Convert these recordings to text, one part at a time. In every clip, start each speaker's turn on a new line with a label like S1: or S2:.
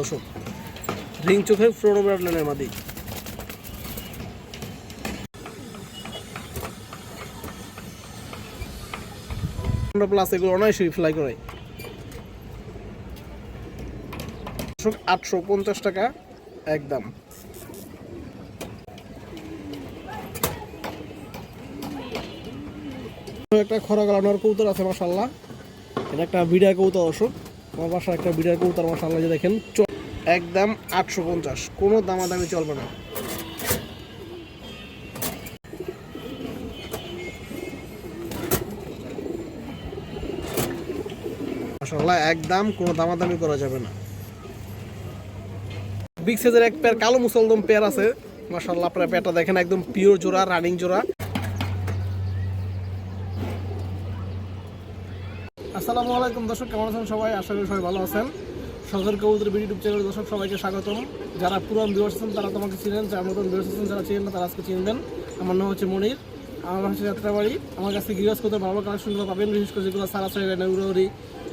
S1: দর্শক, রিং ফ্লোরোব্রাড লাইনের মাদি প্লাস এগুলো ফ্লাই করে দর্শক, আটশো পঞ্চাশ টাকা একদম। একটা খরা গালানোর কৌতর আছে মাসাল্লাহ এটা একটা বিড়া কৌতর দর্শক। আমার বাসার একটা বিড়ার কৌতর মাসাল্লাহ যে দেখেন একদম আটশো পঞ্চাশ। কোনো দামাদামি চলবে না। একদম কোনো দামাদামি করা যাবে না। বিগ সাইজের এক পেয়ার কালো মুসলদম পেয়ার আছে। মাসাল্লাহ আপনার পেয়ারটা দেখেন, একদম পিওর জোড়া রানিং জোড়া। আসসালামু আলাইকুম, দর্শক, কেমন আছেন সবাই? আশা করি সবাই ভালো আছেন। সদর কবুতর ইউটিউব চ্যানেল দর্শক সবাইকে স্বাগতম। যারা পুরান ভিউয়ার্স আছেন, তারা তোমাকে চিনেন, যারা নতুন ভিউয়ার্স আছেন, যারা চিনেন না, তারা আজকে চিনবেন। আমার নাম হচ্ছে মনির, আমার হচ্ছে যাত্রাবাড়ি। আমার কাছে গৃহস্থ কবুতর ভালো কালেকশনগুলো পাবেন, বিশেষ করে যেগুলো সারা সাইড উড়ি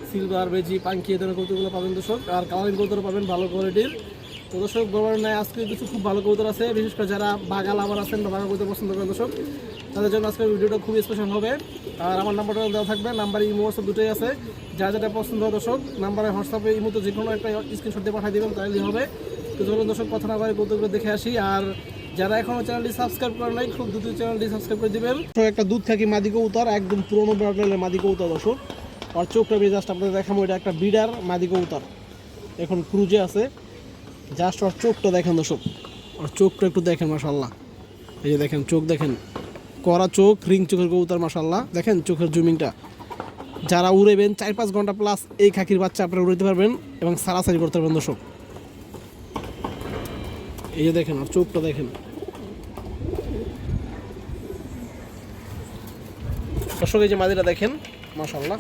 S1: সিলভার, বেজি, পাঙ্কি এ ধরনের কৌতুকগুলো পাবেন দর্শক। আর কালারিং কৌতর পাবেন ভালো কোয়ালিটির তো দর্শক নেয় আজকে কিছু খুব ভালো কৌতর আছে, বিশেষ করে যারা বাগাল আবার আছেন বা বাঘা কৌতর পছন্দ করেন দর্শক। তাদের জন্য আজকের ভিডিওটা খুবই স্পেশাল হবে। আর আমার নাম্বারটা দেওয়া থাকবে নাম্বার ইমো হোয়াটসঅ্যাপ দুটোই আছে। যা যেটা পছন্দ হয় দর্শক নাম্বারে হোয়াটসঅ্যাপে ইমোতে যে কোনো একটা স্ক্রিনশট দিয়ে পাঠিয়ে দেবেন তাহলেই হবে। তো চলুন দর্শক, কথা না বলে কৌতুকগুলো দেখে আসি। আর যারা এখনও চ্যানেলটি সাবস্ক্রাইব করে নাই, খুব দ্রুত চ্যানেলটি সাবস্ক্রাইব করে দিবেন। একটা দুধ থাকি মাদি কৌতার একদম পুরোনো ব্রান্ডের মাদি কৌতার দর্শক। আর চোখটা আমি জাস্ট আপনাদের দেখাবো, এটা একটা বিডার মাদি কৌতার এখন ক্রুজে আছে। জাস্ট ওর চোখটা দেখেন দর্শক। ওর চোখটা একটু দেখেন মাসাল্লাহ এই যে দেখেন, চোখ দেখেন। কড়া চোখ, রিং চোখের কবুতর মাসাল্লাহ দেখেন চোখের জুমিংটা। যারা উড়েবেন চার পাঁচ ঘণ্টা প্লাস এই খাকির বাচ্চা আপনারা উড়াইতে পারবেন এবং সারাসারি করতে পারবেন, দর্শক। এই যে দেখেন, আর চোখটা দেখেন। দর্শক, এই যে মাদিটা দেখেন মাসাল্লাহ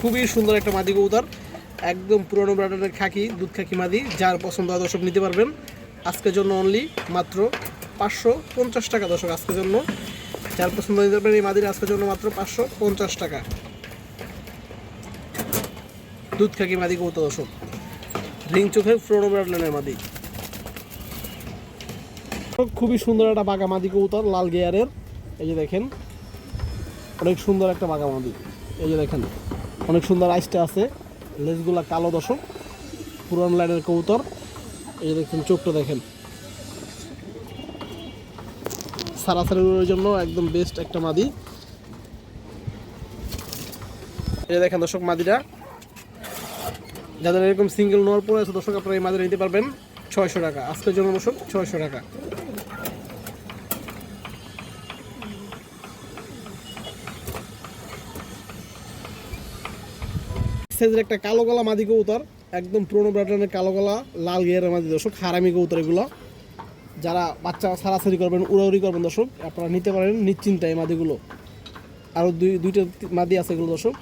S1: খুবই সুন্দর একটা মাদি কবুতর। একদম পুরনো ব্রান্ডের খাকি, দুধ খাকি মাদি, যার পছন্দ হয় দর্শক নিতে পারবেন। আজকের জন্য অনলি মাত্র পাঁচশো পঞ্চাশ টাকা দর্শক, আজকের জন্য। যার পছন্দ নিতে পারবেন। এই মাদির আজকের জন্য মাত্র পাঁচশো পঞ্চাশ টাকা। দুধ খাকি মাদি কবুতর দর্শক। রিং চোখের ফ্লোরো ব্রান্ডের মাদি। খুবই সুন্দর একটা বাঘা মাদি কবুতর, লাল গেয়ারের। এই যে দেখেন, অনেক সুন্দর একটা বাঘা মাদি। এই যে দেখেন, অনেক সুন্দর আইসটা আছে। লেজগুলা কালো দশক পুরান লাইনের কবুতর। এই যে দেখেন, চোখটা দেখেন। সারাসারির জন্য একদম বেস্ট একটা মাদি। যে দেখেন দর্শক মাদিরা যাদের এরকম সিঙ্গেল নেওয়ার পরে আছে, দর্শক আপনারা এই মাদিরা নিতে পারবেন ছয়শো টাকা। আজকের জন্য দর্শক ছয়শো টাকা। সাইজের একটা কালো গলা মাদি কবুতর, একদম পুরোনো ব্রান্ডের কালো গলা, লাল গিয়ারের মাদি দর্শক, হারামি কবুতর এগুলো। যারা বাচ্চা সারাসারি করবেন, উড়াউড়ি করবেন দর্শক, আপনারা নিতে পারেন নিশ্চিন্তায় এই মাদিগুলো। আরও দুই, দুইটা মাদি আছে এগুলো দর্শক।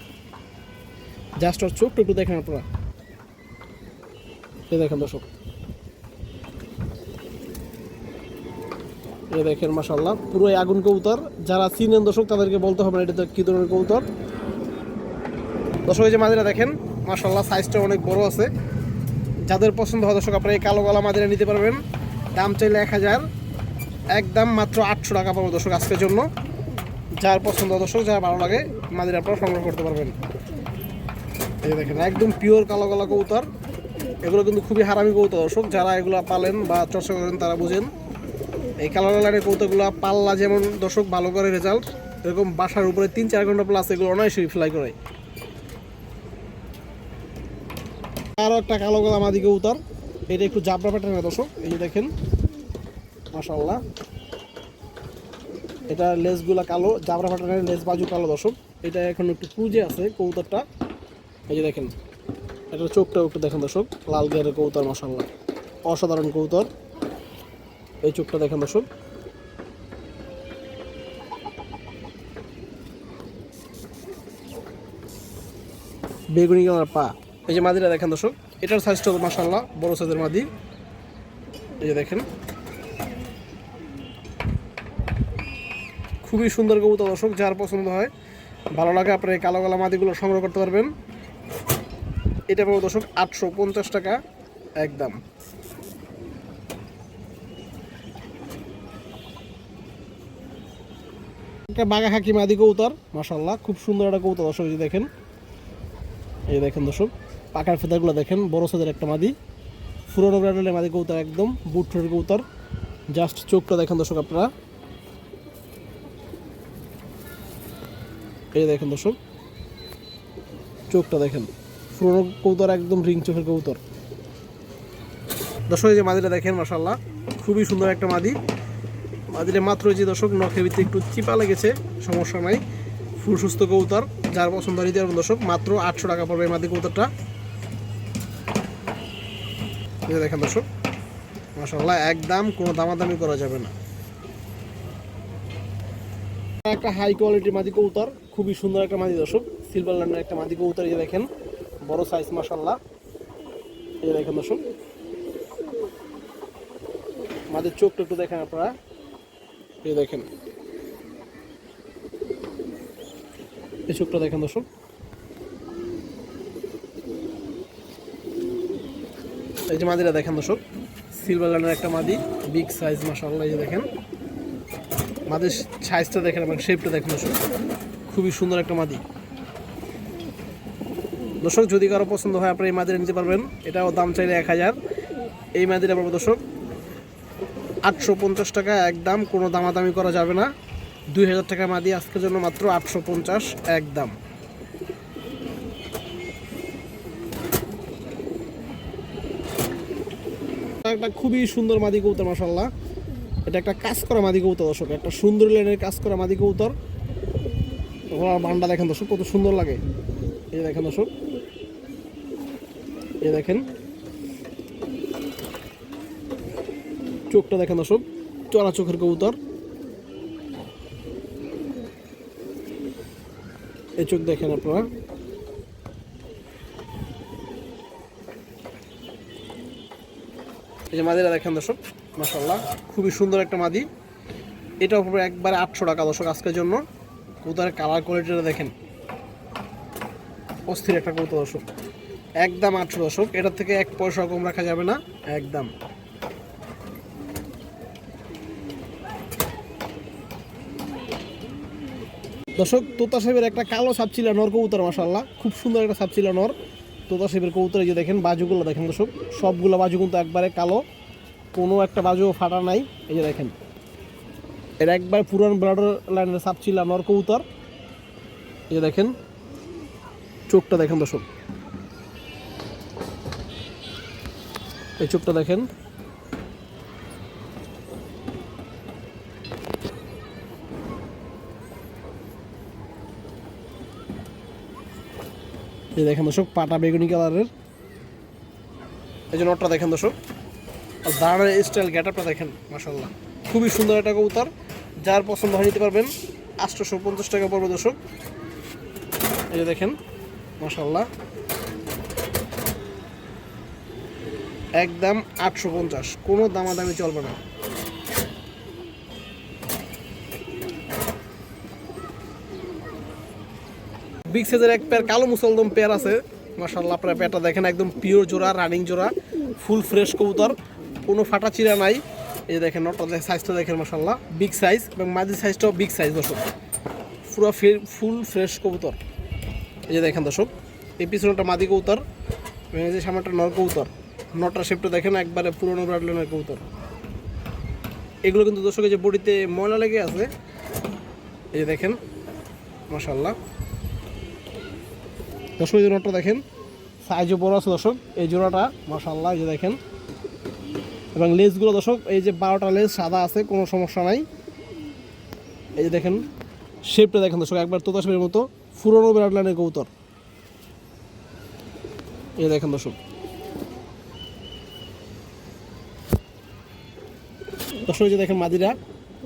S1: জাস্ট ওর চোখটা একটু দেখেন আপনারা। এই দেখেন দর্শক। এই দেখেন মাসাল্লাহ পুরো আগুন কবুতর। যারা চিনেন দর্শক, তাদেরকে বলতে হবে না, এটা তো কী ধরনের কবুতর। দর্শক, এই যে মাদিরা দেখেন মাসাল্লাহ সাইজটা অনেক বড় আছে। যাদের পছন্দ হয় দর্শক, আপনারা এই কালো গলা মাদিরা নিতে পারবেন। দাম চাইলে এক হাজার, একদম মাত্র আটশো টাকা পাবো দর্শক আজকের জন্য। যার পছন্দ দর্শক, যার ভালো লাগে, মাদিরা আপনারা সংগ্রহ করতে পারবেন। এই দেখেন, একদম পিওর কালো গলা কবুতর। এগুলো কিন্তু খুবই হারামি কবুতর দর্শক। যারা এগুলো পালেন বা চর্চা করেন, তারা বুঝেন। এই কালো লাইনের কবুতরগুলো পাল্লা যেমন দর্শক ভালো করে রেজাল্ট এরকম বাসার উপরে তিন চার ঘণ্টা প্লাস এগুলো অনায়াসই ফ্লাই করে। আরও একটা কালো গলা মাদি কবুতর। এটা একটু জাবরা প্যাটার্নের দর্শক? এই যে দেখেন মাশাল্লাহ এটা লেজগুলা কালো, জাবরা প্যাটার্নের লেস বাজু কালো দর্শক। এটা এখন একটু কুজে আছে কবুতরটা। এই যে দেখেন এটা চোখটাও একটু দেখেন দর্শক। লাল গিয়ারের কবুতর মাশাল্লাহ অসাধারণ কবুতর। এই চোখটা দেখেন দর্শক। বেগুনি কালার পা। এই যে মাদিরা দেখেন দর্শক। এটার সাইজটা মাসাল্লাহ বড় সাইজের মাদি। এই যে দেখেন। খুবই সুন্দর কবুতর দর্শক, যার পছন্দ হয়, ভালো লাগে, আপনার এই কালো কালো মাদিগুলো সংগ্রহ করতে পারবেন। এটা পাবো দর্শক আটশো পঞ্চাশ টাকা, একদম। একটা বাঘা খাকি মাদি কৌতার মাসাল্লাহ খুব সুন্দর একটা কৌতার দর্শক দেখেন। এই দেখেন দর্শক। পাকার ফেদারগুলো দেখেন, বড় সাদের একটা মাদি। পুরোনো ব্র্যান্ডের মাদি কৌতার একদম বুটফুটের কৌতার জাস্ট চোখটা দেখেন দর্শক আপনারা। এই দেখেন দর্শক, চোখটা দেখেন। পুরোনো কৌতার একদম রিং চোখের কৌতর দর্শক যে মাদিটা দেখেন মাসাল্লাহ খুবই সুন্দর একটা মাদি। মাদিরে মাত্র যে দর্শক, নখের ভিতরে একটু চিপা লেগেছে, সমস্যা নাই। ফুল সুস্থ কৌতর যার পছন্দ দর্শক, মাত্র আটশো টাকা পড়বে এই মাদি কৌতরটা এই দেখেন দর্শক মাসাল্লাহ একদম কোনো দামাদামি করা যাবে না। একটা হাই কোয়ালিটির মাদি কৌতর খুবই সুন্দর একটা মাদি দর্শক সিলভার লাইনের একটা মাদি কৌতর এই দেখেন, বড় সাইজ মাসাল্লাহ এই দেখেন দর্শক, মাদের চোখটা একটু দেখেন আপনারা। এই দেখেন, এই চোখটা দেখেন দর্শক। এই যে মাদিরা দেখেন দর্শক সিলভার লাইনের একটা মাদি বিগ সাইজ মাসাল্লাহ এই যে দেখেন। মাদির সাইজটা দেখেন এবং শেপটা দেখেন দর্শক, খুবই সুন্দর একটা মাদি। দর্শক, যদি কারও পছন্দ হয় আপনি এই মাদিরা নিতে পারবেন। এটাও দাম চাইলে এক হাজার। এই মাদিরা পাবো দর্শক, আটশো পঞ্চাশ টাকা একদম, কোনো দামাদামি করা যাবে না। দুই হাজার টাকা মাদি আজকের জন্য মাত্র আটশো পঞ্চাশ, একদম। একটা খুবই সুন্দর মাদি কৌতর মাসাল্লাহ এটা একটা কাজ করা মাদি কৌতর দর্শক। একটা সুন্দর লাইনের কাজ করা মাদি কৌতর ঘোড়ার বান্ডা দেখেন, দর্শক, কত সুন্দর লাগে। এই দেখেন, দর্শক। এই দেখেন। চোখটা দেখেন, দর্শক। চড়া চোখের কবুতর। এই চোখ দেখেন আপনারা। এই যে মাদিরা দেখেন দর্শক মাসাল্লাহ খুবই সুন্দর একটা মাদি। এটা উপরে একবারে আটশো টাকা দর্শক আজকের জন্য। কবুতরের কালার কোয়ালিটিটা দেখেন। অস্থির একটা কবুতর দর্শক। একদম আটশো দর্শক। এটার থেকে এক পয়সা কম রাখা যাবে না। একদম। দর্শক, তোতা সাহেবের একটা কালো সাপচিলা নর কবুতর মাসাল্লাহ খুব সুন্দর একটা সাপচিলা নর। তোতা সেবের কবুতর যে দেখেন বাজুগুলো দেখেন দর্শক, সবগুলো বাজু কিন্তু একবারে কালো, কোনো একটা বাজু ফাটা নাই। এই যে দেখেন, এর একবার পুরান ব্রাডার লাইনের সাপ ছিল আমার কবুতর। এই যে দেখেন, চোখটা দেখেন দর্শক। এই চোখটা দেখেন এই দেখেন দর্শক, পাটা বেগুনি কালারের। এই যে নটটা দেখেন দর্শক। আর দাঁড়ানোর স্টাইল গ্যাটাপটা দেখেন মাসাল্লাহ খুবই সুন্দর একটা কবুতর। যার পছন্দ হয় নিতে পারবেন, আটশোশো পঞ্চাশ টাকা পড়বে দর্শক। এই যে দেখেন মাসাল্লাহ একদম আটশো পঞ্চাশ। কোনো দামাদামি চলবে না। বিগ সাইজের এক পেয়ার কালো মুসলদম পেয়ার আছে। মাসাল্লাহ আপনার পেয়ারটা দেখেন, একদম পিওর জোড়া রানিং জোড়া ফুল ফ্রেশ কবুতর, কোনো ফাটা চিরা নাই। এই দেখেন নটটা সাইজটা দেখেন মাসাল্লাহ বিগ সাইজ এবং মাঝি সাইজটাও বিগ সাইজ দর্শক। পুরো ফুল ফ্রেশ কবুতর। এই যে দেখেন, দর্শক, এই পিছনটা মাদি কবুতর এবং যে সামনেটা নর কবুতর। নটার শেপটা দেখেন, একবারে পুরোনো ব্রাডলেনের কবুতর। এগুলো কিন্তু দর্শকের যে বডিতে ময়লা লেগে আছে। এই যে দেখেন মাসাল্লাহ দর্শক, এই জোড়াটা দেখেন সাইজও বড় আছে দর্শক। এই জোড়াটা মাসাল্লাহ এই যে দেখেন। এবং লেসগুলো দর্শক, এই যে বারোটা লেস, সাদা আছে, কোনো সমস্যা নাই। এই যে দেখেন শেপটা দেখেন দর্শক, একবার তোতা শেপের মতো, পুরোনো বিরাট লাইনের কবুতর। এই দেখেন দর্শক। দর্শক যে দেখেন মাদিরা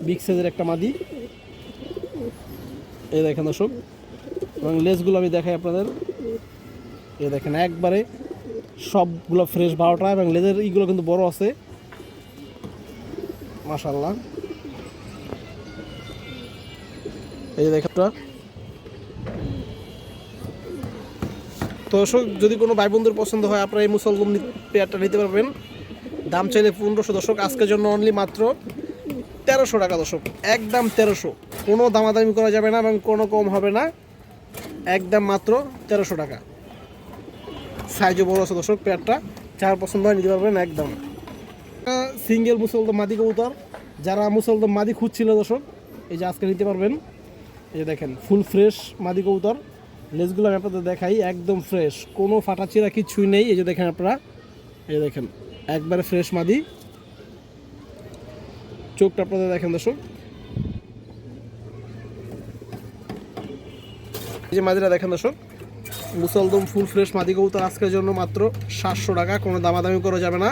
S1: বিগ সাইজের একটা মাদি। এই দেখেন দর্শক। এবং লেসগুলো আমি দেখাই আপনাদের। এই দেখেন, একবারে সবগুলো ফ্রেশ বারোটা এবং লেজের ইগুলো কিন্তু বড় আছে। মাশাল্লাহ এই যে দেখেন তো যদি কোনো ভাই বন্ধুর পছন্দ হয়, আপনারা এই মুসলমান পেয়ারটা নিতে পারবেন। দাম চাইলে পনেরোশো দর্শক, আজকের জন্য অনলি মাত্র তেরোশো টাকা দর্শক। একদম তেরোশো। কোনো দামাদামি করা যাবে না এবং কোনো কম হবে না। একদম মাত্র তেরোশো টাকা। সাইজও বড় আছে দর্শক, পেয়ারটা চার পছন্দ হয়, নিতে পারবেন একদম। সিঙ্গেল মুসলদম মাদি কবুতর, যারা মুসলদম মাদি খুঁজছিল দর্শক, এই যে আজকে নিতে পারবেন। এই যে দেখেন ফুল ফ্রেশ মাদি কবুতর। লেজগুলো আমি আপনাদের দেখাই, একদম ফ্রেশ কোনো ফাটাচিরা কিছুই নেই। এই যে দেখেন আপনারা, এই যে দেখেন, একবারে ফ্রেশ মাদি। চোখটা আপনাদের দেখেন দর্শক। এই যে মাদিরা দেখেন দর্শক মুসলদম ফুল ফ্রেশ মাদি কবুতর আজকের জন্য মাত্র সাতশো টাকা, কোনো দামাদামি করা যাবে না।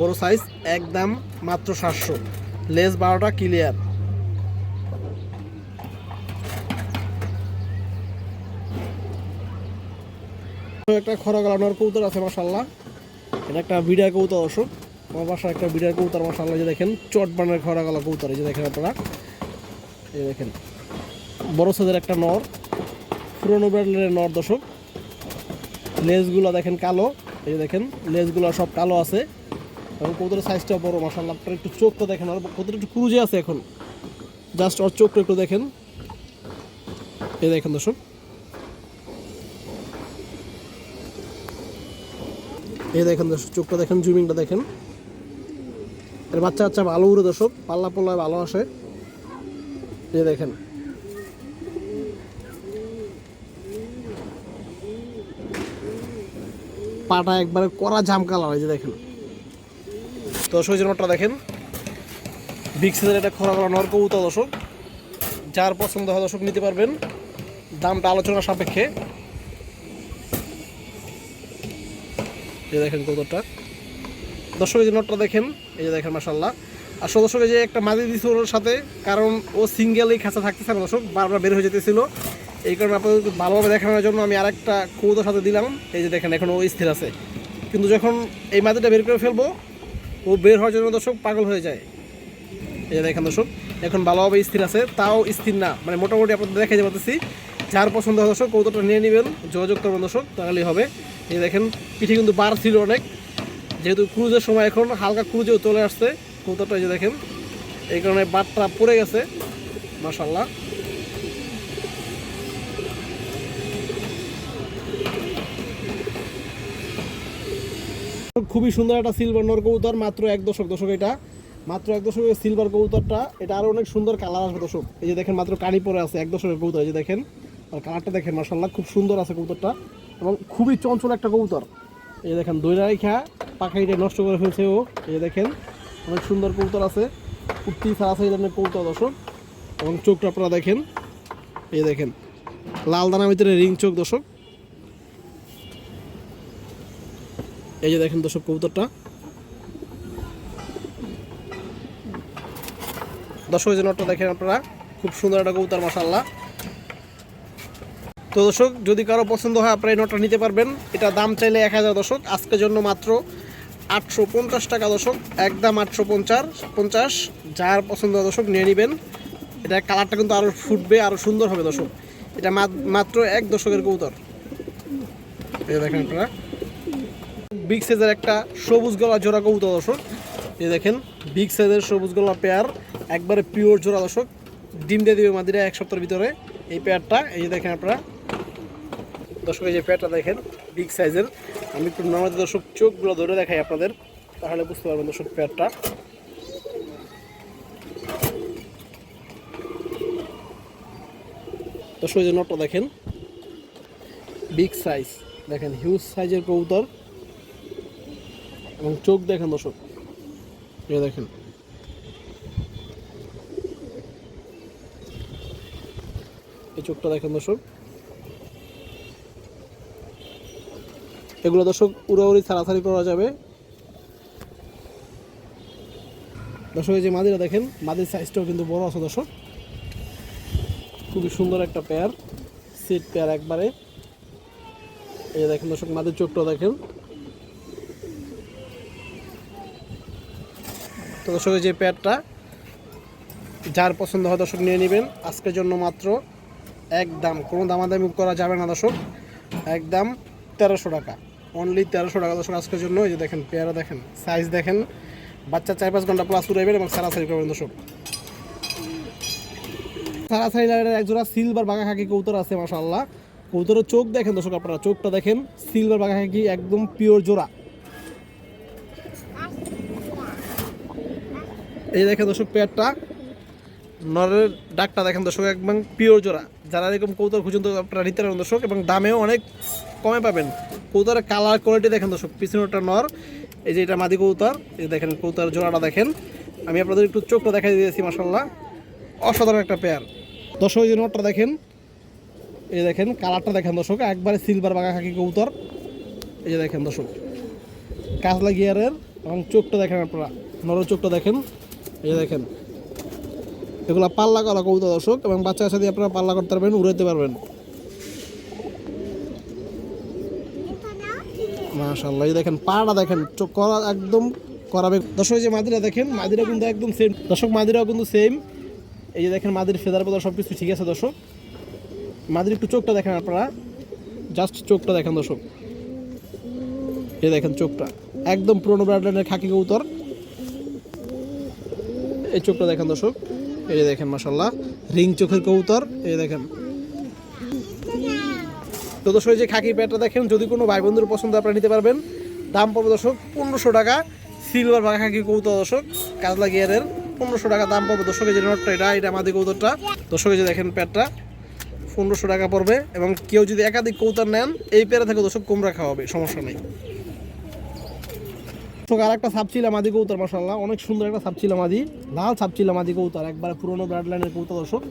S1: বড় সাইজ একদম মাত্র সাতশো। লেস বারোটা ক্লিয়ার একটা খরা গালানোর কবুতর আছে মাসাল্লাহ এটা একটা বিড়া কবুতর, অশোক। আমার বাসায় একটা বিড়ার কবুতর মাসাল্লাহ যে দেখেন চট বানের খরা গালা কবুতর, এই যে দেখেন আপনারা। এই দেখেন, বড় সাইজের একটা নর, পুরোনো ব্র্যান্ডের নর দশক লেজগুলো দেখেন কালো। এই দেখেন লেজগুলো সব কালো আছে। এবং কবুতরের সাইজটা বড় মাসাল্লাহ আপনার একটু চোখটা দেখেন, আর কবুতর একটু ক্রুজে আছে এখন। জাস্ট ওর চোখটা একটু দেখেন। এই দেখেন দর্শক। এই দেখেন দর্শক, চোখটা দেখেন জুমিংটা দেখেন। এর বাচ্চা বাচ্চা ভালো উড়ে দর্শক পাল্লা পাল্লায় ভালো আসে। এই দেখেন। পাটা একবারে কড়া জাম কালার যে দেখেন। তো সৈজের মাঠটা দেখেন। বিগ সাইজের একটা খরা করা নর কবুতর দর্শক। যার পছন্দ হয় দর্শক নিতে পারবেন। দামটা আলোচনা সাপেক্ষে। এই দেখেন কবুতরটা। দর্শক, এই যে নটটা দেখেন। এই যে দেখেন মাসাল্লাহ আর দর্শক যে একটা মাদি দিছে ওর সাথে, কারণ ও সিঙ্গেল এই খাঁচা থাকতেছে না দর্শক, বারবার বের হয়ে যেতেছিল। এই কারণে আপনাদের ভালোভাবে দেখানোর জন্য আমি আরেকটা কবুতর সাথে দিলাম। এই যে দেখেন, এখন ও স্থির আছে। কিন্তু যখন এই মাদিটা বের করে ফেলব, ও বের হওয়ার জন্য দর্শক পাগল হয়ে যায়। এই যে দেখেন দর্শক, এখন ভালোভাবে স্থির আছে, তাও স্থির না। মানে মোটামুটি আপনাদের দেখাই পারতেছি যার পছন্দ হয় দর্শক কৌতোটা নিয়ে নেবেন, যোগাযোগ করবেন দর্শক, তাহলেই হবে। এই দেখেন, পিঠে কিন্তু বার ছিল অনেক। যেহেতু ক্রুজের সময় এখন হালকা ক্রুজেও চলে আসছে কৌতোটা এই যে দেখেন, এই কারণে বারটা পড়ে গেছে মাসাল্লাহ খুবই সুন্দর একটা সিলভার নর কবুতর, মাত্র এক দশক দশক এটা। মাত্র এক দশকের সিলভার কবুতরটা, এটা আরও অনেক সুন্দর কালার আসবে দর্শক। এই যে দেখেন মাত্র কানি পরে আছে, এক দশকের কবুতর, এই যে দেখেন। আর কালারটা দেখেন মার্শাল্লাহ খুব সুন্দর আছে কবুতরটা। এবং খুবই চঞ্চল একটা কবুতর। এই দেখেন, দইরা রেখা পাখাইটা নষ্ট করে ফেলছে ও। এই দেখেন, অনেক সুন্দর কবুতর আছে। উঠতি ছাড়া আছে এই ধরনের কবুতর দর্শক। এবং চোখটা আপনারা দেখেন। এই দেখেন, লাল দানার ভিতরে রিং চোখ দর্শক। এই যে দেখেন দর্শক কবুতরটা। দর্শক যে নটটা দেখেন আপনারা, খুব সুন্দর একটা কবুতর মাসাল্লাহ তো দর্শক, যদি কারও পছন্দ হয়, আপনারা এই নটটা নিতে পারবেন। এটা দাম চাইলে এক হাজার দর্শক, আজকের জন্য মাত্র আটশো পঞ্চাশ টাকা দর্শক, একদম আটশো পঞ্চাশ পঞ্চাশ, যার পছন্দ দর্শক নিয়ে নেবেন। এটা কালারটা কিন্তু আরও ফুটবে আরও সুন্দর হবে দর্শক। এটা মাত- মাত্র এক দশকের কবুতর। এটা দেখেন আপনারা। বিগ সাইজের একটা সবুজ গলা জোড়া কবুতর দর্শক। এই দেখেন বিগ সাইজের সবুজ গলা পেয়ার একবারে পিওর জোড়া দর্শক। ডিম দিয়ে দেবে মাদিরা এক সপ্তাহের ভিতরে। এই পেয়ারটা এই যে দেখেন আপনারা। দর্শক, এই যে পেয়ারটা দেখেন বিগ সাইজের আমি একটু নর্মাল দর্শক চোখগুলো ধরে দেখাই আপনাদের, তাহলে বুঝতে পারবেন দর্শক পেয়ারটা দর্শক, এই যে নটটা দেখেন। বিগ সাইজ দেখেন হিউজ সাইজের কবুতর। এবং চোখ দেখেন দর্শক। এ দেখেন। এই চোখটা দেখেন দর্শক। এগুলো দর্শক উড়াউড়ি ছাড়াছাড়ি করা যাবে। দর্শক, এই যে মাদিরা দেখেন, মাদির সাইজটাও কিন্তু বড় আছে দর্শক। খুবই সুন্দর একটা পেয়ার সিট পেয়ার একবারে। এই দেখেন দর্শক, মাদির চোখটাও দেখেন। দর্শক যে প্যাডটা, যার পছন্দ হয় দর্শক নিয়ে নেবেন। আজকের জন্য মাত্র একদম কোনো দামাদামি করা যাবে না দর্শক। একদম তেরোশো টাকা। অনলি তেরোশো টাকা দর্শক আজকের জন্য। এই যে দেখেন, পেয়ারা দেখেন সাইজ দেখেন। বাচ্চা চার পাঁচ ঘণ্টা প্লাস উড়াইবেন এবং সারাসারি করবেন দর্শক। সারাসারি লাইনের একজোড়া সিলভার বাঘা খাকি কৌতর আছে মাশাল্লাহ কৌতরের চোখ দেখেন দর্শক আপনারা, চোখটা দেখেন। সিলভার বাঘা খাকি একদম পিওর জোড়া। এই দেখেন দর্শক, পেয়ারটা নরের ডাকটা দেখেন দর্শক, একদম পিওর জোড়া। যারা এরকম কৌতর খুঁজুন তো আপনারা নিতে পারেন দর্শক, এবং দামেও অনেক কমে পাবেন। কৌতরের কালার কোয়ালিটি দেখেন দর্শক পিছনেরটা নর, এই যে এটা মাদি কৌতর এই দেখেন কৌতর জোড়াটা দেখেন। আমি আপনাদের একটু চোখটা দেখাই দিয়েছি মাসাল্লাহ অসাধারণ একটা পেয়ার। দর্শক, এই যে নটটা দেখেন, এই দেখেন কালারটা দেখেন দর্শক, একবারে সিলভার বাঘা খাকি কৌতর এই যে দেখেন দর্শক কাজলা গিয়ারের এবং চোখটা দেখেন আপনারা, নরের চোখটা দেখেন। এই দেখেন। এগুলো পাল্লা করা কৌতা দর্শক, এবং বাচ্চা কাচ্চা দিয়ে আপনারা পাল্লা করতে পারবেন, উড়াইতে পারবেন। মাশাল্লাহ এই দেখেন, পাড়া দেখেন করা একদম করাবে দর্শক যে মাদিরা দেখেন, মাদিরা কিন্তু একদম সেম দর্শক, মাদিরাও কিন্তু সেম এই যে দেখেন, মাদির ফেদার পেদার সব কিছু ঠিক আছে, দর্শক। মাদির একটু চোখটা দেখেন আপনারা। জাস্ট চোখটা দেখেন, দর্শক। এই দেখেন চোখটা। একদম পুরোনো ব্র্যান্ডের খাকি কৌতর এই চোখটা দেখেন দর্শক। এই দেখেন মাসাল্লাহ রিং চোখের কৌতর এই দেখেন। তো দর্শক যে খাকি প্যাটটা দেখেন, যদি কোনো ভাই বন্ধুর পছন্দ আপনারা নিতে পারবেন। দাম পড়বে দর্শক পনেরোশো টাকা। সিলভার বা খাকি কৌতর দর্শক, কাজলা গিয়ারের পনেরোশো টাকা দাম পড়বে দর্শক, এই যে নোটটা, এটা এটা আমাদের কৌতরটা দর্শক, এই যে দেখেন প্যাটটা পনেরোশো টাকা পড়বে। এবং কেউ যদি একাধিক কৌতর নেন, এই পেয়ারা থেকে দর্শক কম রাখা হবে সমস্যা নেই। দর্শক আর একটা সাপচিলা মাদি কৌতার মাসাল্লাহ অনেক সুন্দর একটা সাপচিলা মাদি। লাল সাপচিলা মাদি কৌতার একবার পুরোনো ব্রাড লাইনের কৌতা দর্শক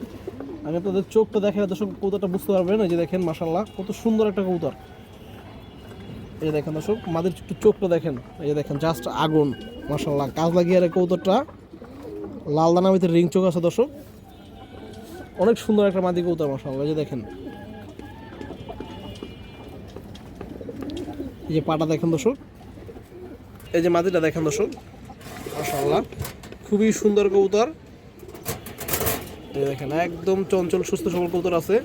S1: আমি আপনাদের চোখটা দেখে দর্শক কৌতাটা বুঝতে পারবেন। এই যে দেখেন মাসাল্লাহ কত সুন্দর একটা কৌতার এই দেখেন দর্শক, মাদির একটু চোখটা দেখেন। এই যে দেখেন জাস্ট আগুন মাসাল্লাহ কাজ লাগিয়ে আর কৌতারটা লাল দানা ভিতরে রিং চোখ আছে দর্শক। অনেক সুন্দর একটা মাদি কৌতার মাসাল্লাহ এই যে দেখেন। এই যে পাটা দেখেন দর্শক। এই যে মাদিটা দেখেন দর্শক, মাশাআল্লাহ, খুবই সুন্দর কবুতর। দেখেন, একদম চঞ্চল, সুস্থ সবল কবুতর আছে।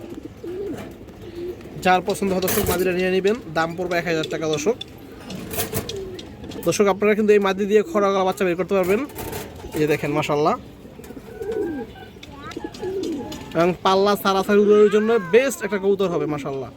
S1: যার পছন্দ হয় দর্শক মাদিটা নিয়ে নেবেন। দাম পড়বে এক হাজার টাকা দর্শক। দর্শক, আপনারা কিন্তু এই মাদি দিয়ে খরা গলা বাচ্চা বের করতে পারবেন। এই যে দেখেন মাশাল্লাহ এবং পাল্লা সারাসারি উড়ানোর জন্য বেস্ট একটা কবুতর হবে মাশাল্লাহ